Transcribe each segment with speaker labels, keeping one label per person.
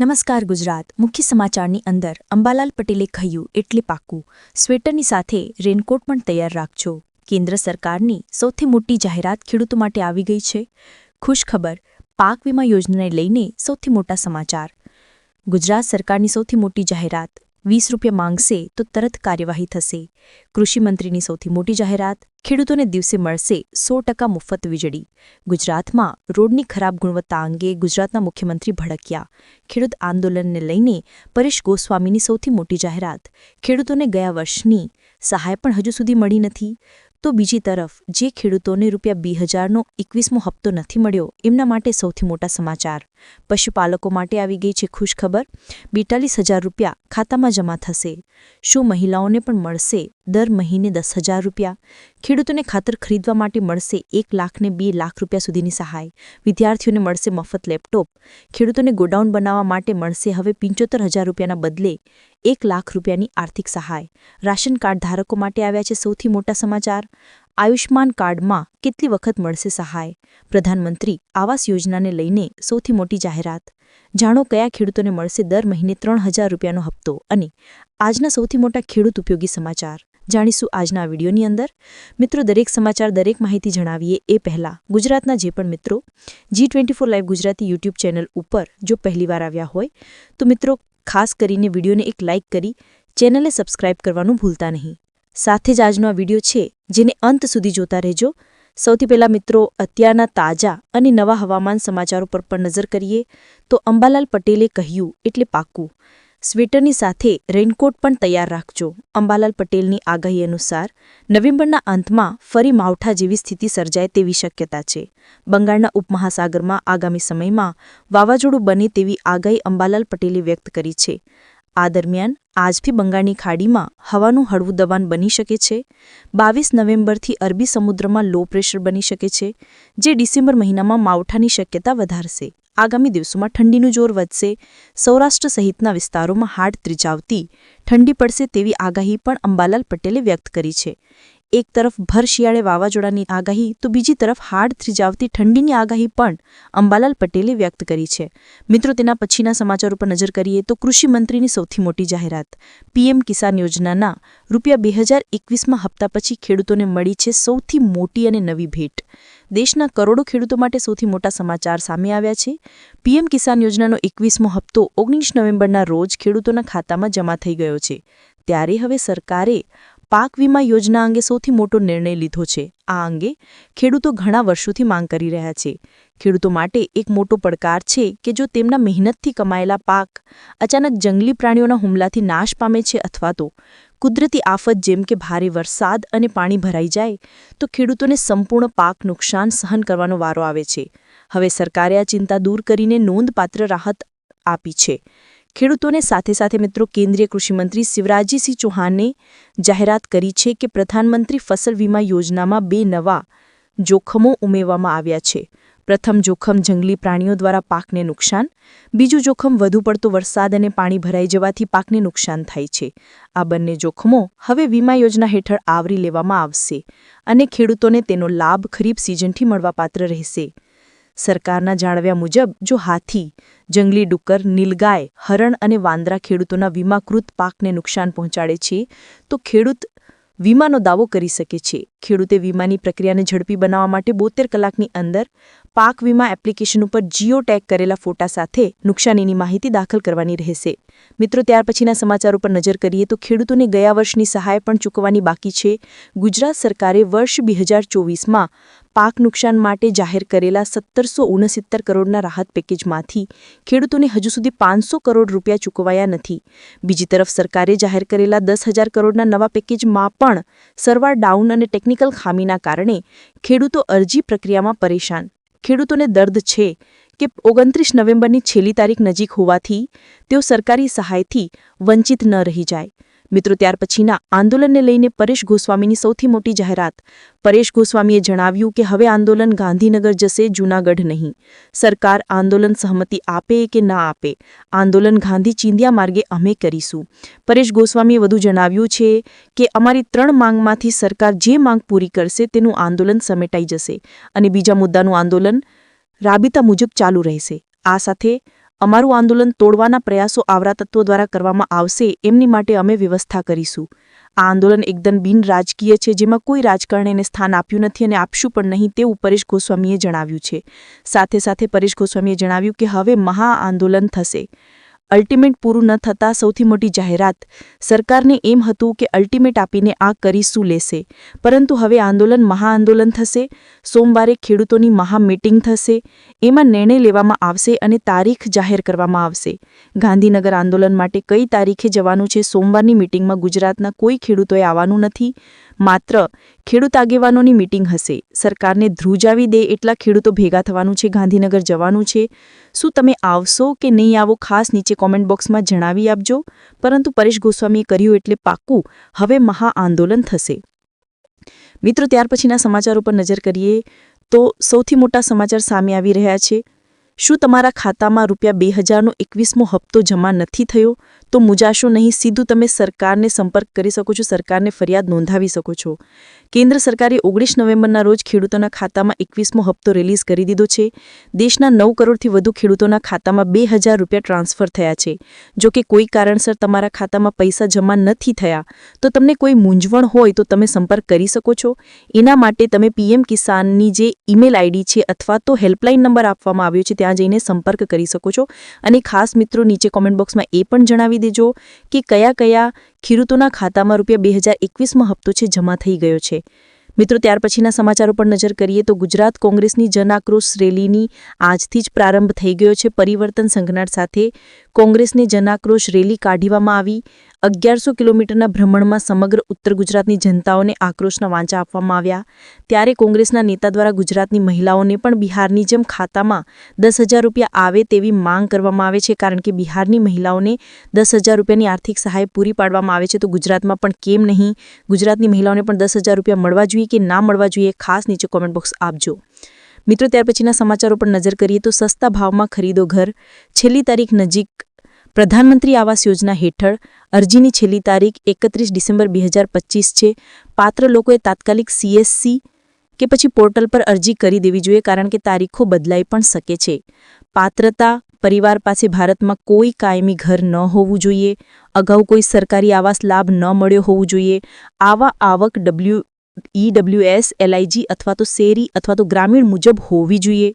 Speaker 1: નમસ્કાર ગુજરાત. મુખ્ય સમાચારની અંદર અંબાલાલ પટેલે કહ્યું, એટલે પાક્કું. સ્વેટરની સાથે રેનકોટ પણ તૈયાર રાખજો. કેન્દ્ર સરકારની સૌથી મોટી જાહેરાત ખેડૂતો માટે આવી ગઈ છે. ખુશખબર પાક વીમા યોજનાને લઈને સૌથી મોટા સમાચાર. ગુજરાત સરકારની સૌથી મોટી જાહેરાત વીસ રૂપિયા માંગશે તો તરત કાર્યવાહી થશે. કૃષિમંત્રીની સૌથી મોટી જાહેરાત, ખેડૂતોને દિવસે મળશે સો ટકા મુફત વીજળી. ગુજરાતમાં રોડની ખરાબ ગુણવત્તા અંગે ગુજરાતના મુખ્યમંત્રી ભડક્યા. ખેડૂત આંદોલનને લઈને પરેશ ગોસ્વામીની સૌથી મોટી જાહેરાત, ખેડૂતોને ગયા વર્ષની સહાય પણ હજુ સુધી મળી નથી. તો બીજી તરફ, જે ખેડૂતોને રૂપિયા બે હજારનો એકવીસમો હપ્તો નથી મળ્યો, એમના માટે સૌથી મોટા સમાચાર. પશુપાલકો માટે આવી ગઈ છે ખુશખબર, બેતાલીસ હજાર રૂપિયા ખાતામાં જમા થશે. શું મહિલાઓને પણ મળશે દર મહિને દસ હજાર રૂપિયા? ખેડૂતોને ખાતર ખરીદવા માટે મળશે એક લાખને બે લાખ રૂપિયા સુધીની સહાય. વિદ્યાર્થીઓને મળશે મફત લેપટોપ. ખેડૂતોને ગોડાઉન બનાવવા માટે મળશે હવે પંચોતેર હજાર રૂપિયાના બદલે એક લાખ રૂપિયાની આર્થિક સહાય. રાશન કાર્ડ ધારકો માટે આવ્યા છે સૌથી મોટા સમાચાર. આયુષ્માન કાર્ડમાં કેટલી વખત મળશે સહાય? પ્રધાનમંત્રી, આવાસ યોજનાને લઈને સૌથી મોટી જાહેરાત. જાણો કયા ખેડૂતોને મળશે દર મહિને ત્રણ હજાર રૂપિયાનો હપ્તો અને આજના સૌથી મોટા ખેડૂત ઉપયોગી સમાચાર. જાણીશું આજના વિડીયોની અંદર. મિત્રો, દરેક સમાચાર, દરેક માહિતી જણાવીએ એ પહેલાં ગુજરાતના જે પણ મિત્રો G twenty four live Gujarati YouTube channel ઉપર જો પહેલીવાર આવ્યા હોય, તો મિત્રો ખાસ કરીને વિડીયોને એક લાઇક કરી, ચેનલને સબસ્ક્રાઇબ કરવાનું ભૂલતા નહીં. સાથે જ આજનો આ વીડિયો છે, જેને અંત સુધી જોતા રહેજો. સૌથી પહેલાં મિત્રો, અત્યારના તાજા અને નવા હવામાન સમાચારો પર પણ નજર કરીએ, તો અંબાલાલ પટેલે કહ્યું, એટલે પાક્કું સ્વેટરની સાથે રેઇનકોટ પણ તૈયાર રાખજો. અંબાલાલ પટેલની આગાહી અનુસાર, નવેમ્બરના અંતમાં ફરી માવઠા જેવી સ્થિતિ સર્જાય તેવી શક્યતા છે. બંગાળના ઉપમહાસાગરમાં આગામી સમયમાં વાવાઝોડું બને તેવી આગાહી અંબાલાલ પટેલે વ્યક્ત કરી છે. આ દરમિયાન આજથી બંગાળની ખાડીમાં હવાનું હળવું દબાણ બની શકે છે. બાવીસ નવેમ્બરથી અરબી સમુદ્રમાં લો પ્રેશર બની શકે છે, જે ડિસેમ્બર મહિનામાં માવઠાની શક્યતા વધારશે. આગામી દિવસોમાં ઠંડીનું જોર વધશે. સૌરાષ્ટ્ર સહિતના વિસ્તારોમાં હાડ ત્રીજાવતી, ઠંડી પડશે તેવી આગાહી પણ અંબાલાલ પટેલે વ્યક્ત કરી છે. એક તરફ ભર શિયાળે વાવાઝોડાની આગાહી તો બીજી તરફ હાડ થ્રીજાવતી ઠંડીની આગાહી પણ અંબાલાલ પટેલે વ્યક્ત કરી છે. મિત્રો, તેના પછીના સમાચારો પર નજર કરીએ તો કૃષિમંત્રીની સૌથી મોટી જાહેરાત. પીએમ કિસાન યોજનાના રૂપિયા બે હજાર એકવીસમાં હપ્તા પછી ખેડૂતોને મળી છે સૌથી મોટી અને નવી ભેટ. દેશના કરોડો ખેડૂતો માટે સૌથી મોટા સમાચાર સામે આવ્યા છે. પીએમ કિસાન યોજનાનો એકવીસમો હપ્તો ઓગણીસ નવેમ્બરના રોજ ખેડૂતોના ખાતામાં જમા થઈ ગયો છે. ત્યારે હવે સરકારે પાક વીમા યોજના અંગે સૌથી મોટો નિર્ણય લીધો છે. આ અંગે ખેડૂતો ઘણા વર્ષોથી માંગ કરી રહ્યા છે. ખેડૂતો માટે એક મોટો પડકાર છે કે જો તેમના મહેનતથી કમાયેલા પાક અચાનક જંગલી પ્રાણીઓના હુમલાથી નાશ પામે છે અથવા તો કુદરતી આફત જેમ કે ભારે વરસાદ અને પાણી ભરાઈ જાય, તો ખેડૂતોને સંપૂર્ણ પાક નુકસાન સહન કરવાનો વારો આવે છે. હવે સરકારે આ ચિંતા દૂર કરીને નોંધપાત્ર રાહત આપી છે. ખેડૂતોને સાથે સાથે મિત્રો કેન્દ્રીય કૃષિમંત્રી શિવરાજીસિંહ ચૌહાણે જાહેરાત કરી છે કે પ્રધાનમંત્રી ફસલ વીમા યોજનામાં બે નવા જોખમો ઉમેરવામાં આવ્યા છે. પ્રથમ જોખમ જંગલી પ્રાણીઓ દ્વારા પાકને નુકસાન, બીજું જોખમ વધુ પડતો વરસાદ અને પાણી ભરાઈ જવાથી પાકને નુકસાન થાય છે. આ બંને જોખમો હવે વીમા યોજના હેઠળ આવરી લેવામાં આવશે અને ખેડૂતોને તેનો લાભ ખરીફ સિઝનથી મળવાપાત્ર રહેશે. સરકારના જાણવ્યા મુજબ, જો હાથી, જંગલી ડુક્કર, નીલગાય, હરણ અને વાંદરા ખેડૂતોના વીમાકૃત પાકને નુકસાન પહોંચાડે છે, તો ખેડૂત વીમાનો દાવો કરી શકે છે. ખેડૂતે વીમાની પ્રક્રિયાને ઝડપી બનાવવા માટે બોતેર કલાકની અંદર પાક વીમા એપ્લિકેશન ઉપર જીઓ ટેગ કરેલા ફોટા સાથે નુકસાનીની માહિતી દાખલ કરવાની રહેશે. મિત્રો, ત્યાર પછીના સમાચાર ઉપર નજર કરીએ તો ખેડૂતોને ગયા વર્ષની સહાય પણ ચૂકવવાની બાકી છે. ગુજરાત સરકારે વર્ષ બે હજાર ચોવીસમાં પાક નુકસાન માટે જાહેર કરેલા સત્તરસો ઓગણસિત્તર કરોડના રાહત પેકેજમાંથી ખેડૂતોને હજુ સુધી પાંચસો કરોડ રૂપિયા ચૂકવાયા નથી. બીજી તરફ સરકારે જાહેર કરેલા દસ હજાર કરોડના નવા પેકેજમાં પણ સર્વર ડાઉન અને ટેકનિકલ ખામીના કારણે ખેડૂતો અરજી પ્રક્રિયામાં પરેશાન. ખેડૂતોને દર્દ છે કે ઓગણત્રીસ નવેમ્બરની છેલ્લી તારીખ નજીક હોવાથી તેઓ સરકારી સહાયથી વંચિત ન રહી જાય. મિત્રો, ત્યાર પછીના આંદોલનને લઈને પરેશ ગોસ્વામીની સૌથી મોટી જાહેરાત. પરેશ ગોસ્વામીએ જણાવ્યું કે હવે આંદોલન ગાંધીનગર જશે, જૂનાગઢ નહીં. સરકાર આંદોલન સહમતિ આપે કે ના આપે? આંદોલન ગાંધી ચિંધ્યા માર્ગે અમે કરીશું. પરેશ ગોસ્વામીએ વધુ જણાવ્યું છે કે અમારી ત્રણ માંગમાંથી સરકાર જે માંગ પૂરી કરશે, તેનું આંદોલન સમેટાઈ જશે અને બીજા મુદ્દાનું આંદોલન રાબિતા મુજબ ચાલુ રહેશે. આ સાથે અમારું આંદોલન તોડવાના પ્રયાસો આવરા તત્વો દ્વારા કરવામાં આવશે, એમની માટે અમે વ્યવસ્થા કરીશું. આ આંદોલન એકદમ બિન રાજકીય છે, જેમાં કોઈ રાજકારણીને સ્થાન આપ્યું નથી અને આપશું પણ નહીં તેવું પરેશ ગોસ્વામીએ જણાવ્યું છે. સાથે સાથે પરેશ ગોસ્વામીએ જણાવ્યું કે હવે મહા આંદોલન થશે. અલ્ટિમેટ પૂરું ન થતાં સૌથી મોટી જાહેરાત, સરકારને એમ હતું કે અલ્ટિમેટ આપીને આ કરી શું લેશે? પરંતુ હવે આંદોલન મહાઆંદોલન થશે, સોમવારે ખેડૂતોની મહામીટિંગ થશે, એમાં નિર્ણય લેવામાં આવશે અને તારીખ જાહેર કરવામાં આવશે. ગાંધીનગર આંદોલન માટે કઈ તારીખે જવાનું છે સોમવારની મીટિંગમાં ગુજરાતના કોઈ ખેડૂતોએ આવવાનું નથી માત્ર ખેડૂત આગેવાનોની મીટિંગ હશે. સરકારને ધ્રુજાવી દે એટલા ખેડૂતો ભેગા થવાનું છે, ગાંધીનગર જવાનું છે. શું તમે આવશો કે નહીં આવો ખાસ નીચે કોમેન્ટ બોક્સમાં જણાવી આપજો. પરંતુ પરેશ ગોસ્વામીએ કર્યું એટલે પાક્કું હવે મહા આંદોલન થશે. મિત્રો, ત્યાર પછીના સમાચારો પર નજર કરીએ તો સૌથી મોટા સમાચાર સામે આવી રહ્યા છે. શું તમારા ખાતામાં રૂપિયા બે હજારનો એકવીસમો હપ્તો જમા નથી થયો? તો મુજાશો નહીં, સીધું તમે સરકારને સંપર્ક કરી શકો છો, સરકારને ફરિયાદ નોંધાવી શકો છો. કેન્દ્ર સરકારે ઓગણીસ નવેમ્બરના રોજ ખેડૂતોના ખાતામાં એકવીસમો હપ્તો રિલીઝ કરી દીધો છે. દેશના નવ કરોડથી વધુ ખેડૂતોના ખાતામાં બે હજાર રૂપિયા ટ્રાન્સફર થયા છે. જો કે કોઈ કારણસર તમારા ખાતામાં પૈસા જમા નથી થયા, તો તમને કોઈ મૂંઝવણ હોય તો તમે સંપર્ક કરી શકો છો. એના માટે તમે પીએમ કિસાનની જે ઈમેલ આઈડી છે અથવા તો હેલ્પલાઇન નંબર આપવામાં આવ્યો છે, ત્યાં જઈને સંપર્ક કરી શકો છો. અને ખાસ મિત્રો નીચે કોમેન્ટ બોક્સમાં એ પણ જણાવી દેજો કે કયા કયા ખેડૂતોના ખાતામાં રૂપિયા બે હજાર એકવીસમાં હપ્તો છે જમા થઈ ગયો છે. મિત્રો, ત્યાર પછીના સમાચારો પર નજર કરીએ તો ગુજરાત કોંગ્રેસની જનાક્રોશ રેલીની આજથી જ પ્રારંભ થઈ ગયો છે. પરિવર્તન સંઘનાટ સાથે કોંગ્રેસની જનાક્રોશ રેલી કાઢવામાં આવી. અગિયારસો કિલોમીટરના ભ્રમણમાં સમગ્ર ઉત્તર ગુજરાતની જનતાઓને આક્રોશના વાંચા આપવામાં આવ્યા. ત્યારે કોંગ્રેસના નેતા દ્વારા ગુજરાતની મહિલાઓને પણ બિહારની જેમ ખાતામાં દસ હજાર રૂપિયા આવે તેવી માંગ કરવામાં આવે છે. કારણ કે બિહારની મહિલાઓને દસ હજાર રૂપિયાની આર્થિક સહાય પૂરી પાડવામાં આવે છે તો ગુજરાતમાં પણ કેમ નહીં? ગુજરાતની મહિલાઓને પણ દસ હજાર રૂપિયા મળવા જોઈએ કે ના મળવા જોઈએ? ખાસ નીચે કોમેન્ટ બોક્સ આપજો. મિત્રો, ત્યાર પછીના સમાચારો પર નજર કરીએ તો સસ્તા ભાવમાં ખરીદો ઘર. છેલ્લી તારીખ નજીક પ્રધાનમંત્રી આવાસ યોજના હેઠળ અરજીની છેલ્લી તારીખ એકત્રીસ ડિસેમ્બર બે છે. પાત્ર લોકોએ તાત્કાલિક સીએસસી કે પછી પોર્ટલ પર અરજી કરી દેવી જોઈએ કારણ કે તારીખો બદલાઈ પણ શકે છે. પાત્રતા પરિવાર પાસે ભારતમાં કોઈ કાયમી ઘર ન હોવું જોઈએ. અગાઉ કોઈ સરકારી આવાસ લાભ ન મળ્યો હોવું જોઈએ. આવા આવક ડબલ્યુ ઈડબ્લ્યુએસ એલઆઈજી અથવા તો શેરી અથવા તો ગ્રામીણ મુજબ હોવી જોઈએ.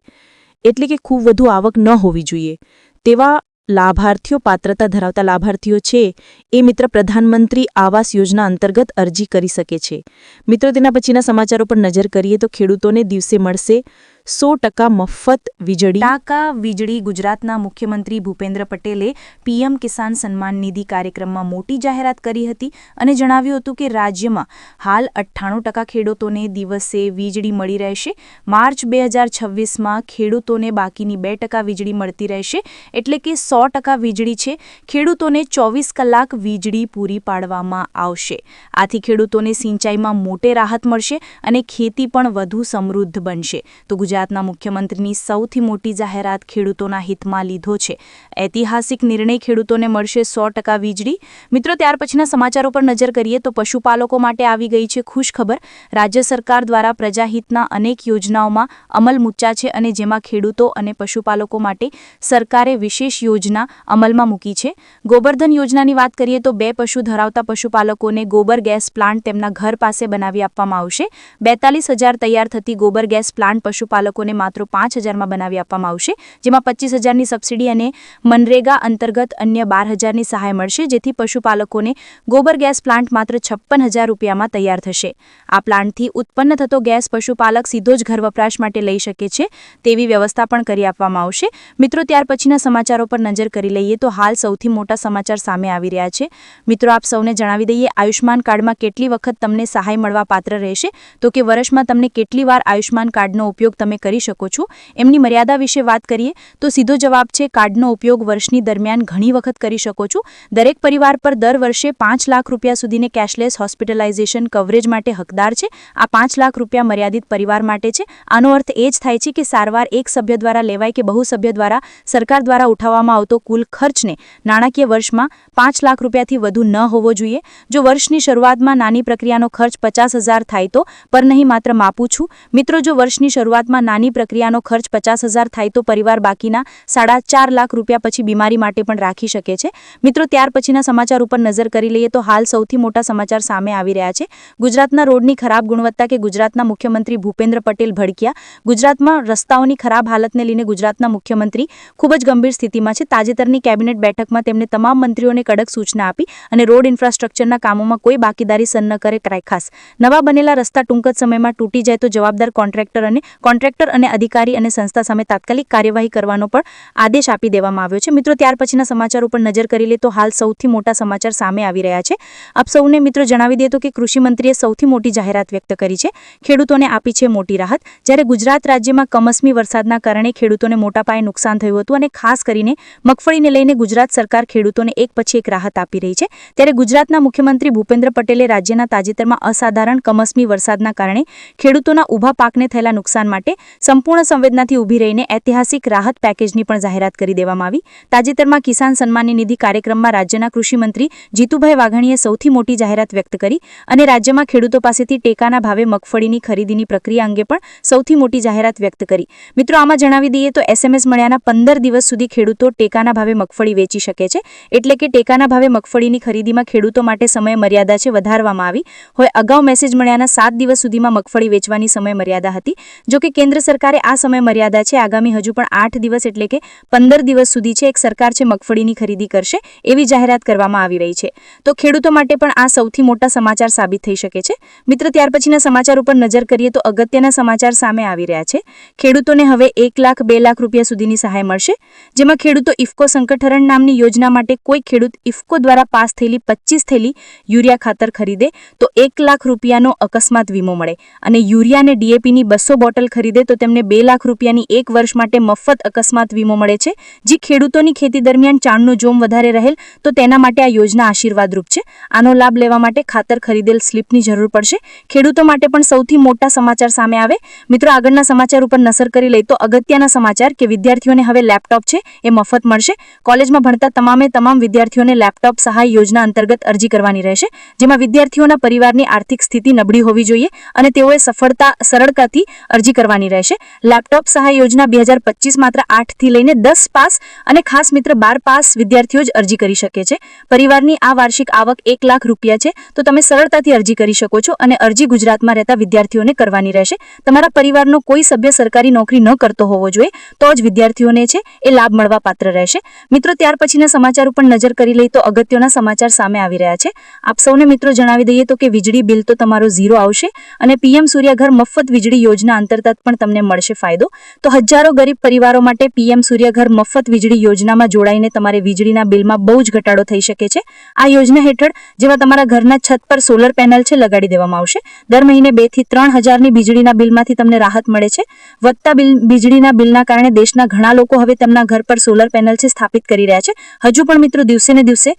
Speaker 1: એટલે કે ખૂબ વધુ આવક ન હોવી જોઈએ. તેવા લાભાર્થીઓ પાત્રતા ધરાવતા લાભાર્થીઓ છે, એ મિત્ર પ્રધાનમંત્રી આવાસ યોજના અંતર્ગત અરજી કરી શકે છે. મિત્રો, તેના પછીના સમાચારો પર નજર કરીએ તો ખેડૂતોને દિવસે મળશે સો ટકા મફત વીજળી.
Speaker 2: ટાકા વીજળી ગુજરાતના મુખ્યમંત્રી ભૂપેન્દ્ર પટેલે પીએમ કિસાન સન્માન નિધિ કાર્યક્રમમાં મોટી જાહેરાત કરી હતી અને જણાવ્યું હતું કે રાજ્યમાં હાલ અઠ્ઠાણું ટકા ખેડૂતોને દિવસે વીજળી મળી રહેશે. માર્ચ બે હજાર છવ્વીસમાં ખેડૂતોને બાકીની બે ટકા વીજળી મળતી રહેશે એટલે કે સો ટકા વીજળી છે. ખેડૂતોને ચોવીસ કલાક વીજળી પૂરી પાડવામાં આવશે. આથી ખેડૂતોને સિંચાઈમાં મોટે રાહત મળશે અને ખેતી પણ વધુ સમૃદ્ધ બનશે. તો ગુજરાતના મુખ્યમંત્રીની સૌથી મોટી જાહેરાત ખેડૂતોના હિતમાં લીધો છે. ઐતિહાસિક નિર્ણય ખેડૂતોને મળશે સો ટકા વીજળી. મિત્રો, ત્યાર પછીના સમાચારો પર નજર કરીએ તો પશુપાલકો માટે આવી ગઈ છે ખુશખબર. રાજ્ય સરકાર દ્વારા પ્રજાહિતના અનેક યોજનાઓમાં અમલ મૂચ્યા છે અને જેમાં ખેડૂતો અને પશુપાલકો માટે સરકારે વિશેષ યોજના અમલમાં મૂકી છે. ગોબરધન યોજનાની વાત કરીએ તો બે પશુ ધરાવતા પશુપાલકોને ગોબર ગેસ પ્લાન્ટ તેમના ઘર પાસે બનાવી આપવામાં આવશે. બેતાલીસ હજાર તૈયાર થતી ગોબર ગેસ પ્લાન્ટ પશુપાલકોને માત્ર પાંચ હજારમાં બનાવી આપવામાં આવશે, જેમાં પચીસ હજારની સબસિડી અને મનરેગા અંતર્ગત અન્ય બાર હજારની સહાય મળશે, જેથી પશુપાલકોને ગોબર ગેસ પ્લાન્ટ માત્ર છપ્પન હજાર રૂપિયામાં તૈયાર થશે. આ પ્લાન્ટથી ઉત્પન્ન થતો ગેસ પશુપાલક સીધો જ ઘર વપરાશ માટે લઈ શકે છે, તેવી વ્યવસ્થા પણ કરી આપવામાં આવશે. મિત્રો, ત્યાર પછીના સમાચારો પર નજર કરી લઈએ તો હાલ સૌથી મોટા સમાચાર સામે આવી રહ્યા છે. મિત્રો, આપ સૌને જણાવી દઈએ આયુષ્માન કાર્ડમાં કેટલી વખત તમને સહાય મળવા પાત્ર રહેશે? તો કે વર્ષમાં તમને કેટલી વાર આયુષ્માન કાર્ડનો ઉપયોગ તમે કરી શકો છો. એમની મર્યાદા વિશે વાત કરીએ, તો સીધો જવાબ છે કાર્ડનો ઉપયોગ વર્ષની દરમિયાન ઘણી વખત કરી શકો છો. દરેક પરિવાર પર દર વર્ષે પાંચ લાખ રૂપિયા સુધીને કેશલેસ હોસ્પિટલાઇઝેશન કવરેજ માટે હકદાર છે. આ પાંચ લાખ રૂપિયા મર્યાદિત પરિવાર માટે છે. આનો અર્થ એ જ થાય છે કે સારવાર એક સભ્ય દ્વારા લેવાય કે બહુ સભ્ય દ્વારા સરકાર દ્વારા ઉઠાવવામાં આવતો કુલ ખર્ચને નાણાકીય વર્ષમાં પાંચ લાખ રૂપિયાથી વધુ ન હોવો જોઈએ. જો વર્ષની શરૂઆતમાં નાની પ્રક્રિયાનો ખર્ચ પચાસ હજાર થાય તો, પર નહીં માત્ર માપું છું. મિત્રો, જો વર્ષની શરૂઆતમાં ગુજરાતમાં નાની પ્રક્રિયાનો ખર્ચ પચાસ થાય તો પરિવાર બાકીના સાડા લાખ રૂપિયા પછી બીમારી માટે પણ રાખી શકે છે. મિત્રો, ત્યાર પછીના સમાચાર ઉપર નજર કરી લઈએ તો હાલ સૌથી મોટા સમાચાર સામે આવી રહ્યા છે. ગુજરાતના રોડની ખરાબ ગુણવત્તા કે ગુજરાતના મુખ્યમંત્રી ભૂપેન્દ્ર પટેલ ભડક્યા. ગુજરાતમાં રસ્તાઓની ખરાબ હાલતને લઈને ગુજરાતના મુખ્યમંત્રી ખૂબ જ ગંભીર સ્થિતિમાં છે. તાજેતરની કેબિનેટ બેઠકમાં તેમણે તમામ મંત્રીઓને કડક સૂચના આપી અને રોડ ઇન્ફ્રાસ્ટ્રક્ચરના કામોમાં કોઈ બાકીદારી સન ન કરે ક્રાયખાસ નવા બનેલા રસ્તા ટૂંક જ સમયમાં તૂટી જાય તો જવાબદાર કોન્ટ્રાક્ટર અને કોન્ટ્રાક્ટર અને અધિકારી અને સંસ્થા સામે તાત્કાલિક કાર્યવાહી કરવાનો પણ આદેશ આપી દેવામાં આવ્યો છે. મિત્રો, ત્યાર પછીના સમાચાર ઉપર નજર કરી લે તો હાલ સૌથી મોટા સમાચાર સામે આવી રહ્યા છે. આપ સૌને મિત્રો જણાવી દે તો કે કૃષિમંત્રીએ સૌથી મોટી જાહેરાત વ્યક્ત કરી છે. ખેડૂતોને આપી છે મોટી રાહત. જ્યારે ગુજરાત રાજ્યમાં કમોસમી વરસાદના કારણે ખેડૂતોને મોટા પાયે નુકસાન થયું હતું અને ખાસ કરીને મગફળીને લઈને ગુજરાત સરકાર ખેડૂતોને એક પછી એક રાહત આપી રહી છે. ત્યારે ગુજરાતના મુખ્યમંત્રી ભૂપેન્દ્ર પટેલે રાજ્યના તાજેતરમાં અસાધારણ કમોસમી વરસાદના કારણે ખેડૂતોના ઊભા પાકને થયેલા નુકસાન માટે સંપૂર્ણ સંવેદનાથી ઊભી રહીને ઐતિહાસિક રાહત પેકેજની પણ જાહેરાત કરી દેવામાં આવી. તાજેતરમાં કિસાન સન્માન નિધિ કાર્યક્રમમાં રાજ્યના કૃષિમંત્રી જીતુભાઈ વાઘાણીએ સૌથી મોટી જાહેરાત વ્યક્ત કરી અને રાજ્યમાં ખેડૂતો પાસેથી ટેકાના ભાવે મગફળીની ખરીદીની પ્રક્રિયા અંગે પણ સૌથી મોટી જાહેરાત વ્યક્ત કરી. મિત્રો, આમાં જણાવી દઈએ તો એસએમએસ મળ્યાના પંદર દિવસ સુધી ખેડૂતો ટેકાના ભાવે મગફળી વેચી શકે છે. એટલે કે ટેકાના ભાવે મગફળીની ખરીદીમાં ખેડૂતો માટે સમય મર્યાદા છે વધારવામાં આવી. હોય, અગાઉ મેસેજ મળ્યાના સાત દિવસ સુધીમાં મગફળી વેચવાની સમય મર્યાદા હતી. જો કે કેન્દ્ર સરકારે આ સમય મર્યાદા છે. આગામી હજુ પણ આઠ દિવસ એટલે કે પંદર દિવસ સુધી છે એક સરકાર છે મગફળીની ખરીદી કરશે એવી જાહેરાત કરવામાં આવી રહી છે. તો ખેડૂતો માટે પણ આ સૌથી મોટા સમાચાર સાબિત થઈ શકે છે. મિત્ર, ત્યાર પછીના સમાચાર ઉપર નજર કરીએ તો અગત્યના સમાચાર સામે આવી રહ્યા છે. ખેડૂતોને હવે એક લાખ, બે લાખ રૂપિયા સુધીની સહાય મળશે. જેમાં ખેડૂતો ઇફકો સંકટહરણ નામની યોજના માટે કોઈ ખેડૂત ઇફકો દ્વારા પાસ થયેલી પચીસ થેલી યુરિયા ખાતર ખરીદે તો એક લાખ રૂપિયાનો અકસ્માત વીમો મળે. અને યુરિયા અને ડીએપીની બસો બોટલ ખરીદે તો તેમને બે લાખ રૂપિયાની એક વર્ષ માટે મફત અકસ્માત વીમો મળે છે. જે ખેડૂતોની ખેતી દરમિયાન ચાણનો જોમ વધારે રહેલ, તો તેના માટે આ યોજના આશીર્વાદરૂપ છે. આનો લાભ લેવા માટે ખાતર ખરીદેલ સ્લીપની જરૂર પડશે. ખેડૂતો માટે પણ સૌથી મોટા સમાચાર સામે આવે. મિત્રો, આગળના સમાચાર ઉપર નસર કરી લઈ તો અગત્યના સમાચાર કે વિદ્યાર્થીઓને હવે લેપટોપ છે, એ મફત મળશે. કોલેજમાં ભણતા તમામે તમામ વિદ્યાર્થીઓને લેપટોપ સહાય યોજના અંતર્ગત અરજી કરવાની રહેશે. જેમાં વિદ્યાર્થીઓના પરિવારની આર્થિક સ્થિતિ નબળી હોવી જોઈએ અને તેઓએ સફળતા, સરળતાથી અરજી કરવાની રહેશે. લેપટોપ સહાય યોજના બે હજાર પચીસ માત્ર આઠથી લઈને દસ પાસ અને ખાસ મિત્ર બાર પાસ વિદ્યાર્થીઓ જ અરજી કરી શકે છે. પરિવારની આ વાર્ષિક આવક એક લાખ રૂપિયા છે. તો તમે સરળતાથી અરજી કરી શકો છો અને અરજી ગુજરાતમાં રહેતા વિદ્યાર્થીઓને કરવાની રહેશે. તમારા પરિવારનો કોઈ સભ્ય સરકારી નોકરી ન કરતો હોવો જોઈએ, તો જ વિદ્યાર્થીઓને છે એ લાભ મળવા પાત્ર રહેશે. મિત્રો, ત્યાર પછીના સમાચાર ઉપર નજર કરી લઈ તો અગત્યના સમાચાર સામે આવી રહ્યા છે. આપ સૌને મિત્રો જણાવી દઈએ તો કે વીજળી બિલ તો તમારો ઝીરો આવશે અને પીએમ સૂર્યઘર મફત વીજળી યોજના અંતર્ગત પણ તમને મળશે ફાયદો. તો હજારો ગરીબ પરિવારો માટે પીએમ સૂર્યઘર મફત વીજળી યોજનામાં જોડાઈને તમારે વીજળીના બિલમાં બહુ જ ઘટાડો થઈ શકે છે. આ યોજના હેઠળ જેવા તમારા ઘરના છત પર સોલર પેનલ છે લગાડી દેવામાં આવશે. દર મહિને બેથી ત્રણ હજારની વીજળીના બિલમાંથી તમને રાહત મળે છે. વધતા બિલ, વીજળીના બિલના કારણે દેશના ઘણા લોકો હવે તેમના ઘર પર સોલર પેનલ છે સ્થાપિત કરી રહ્યા છે. હજુ પણ મિત્રો દિવસે ને દિવસે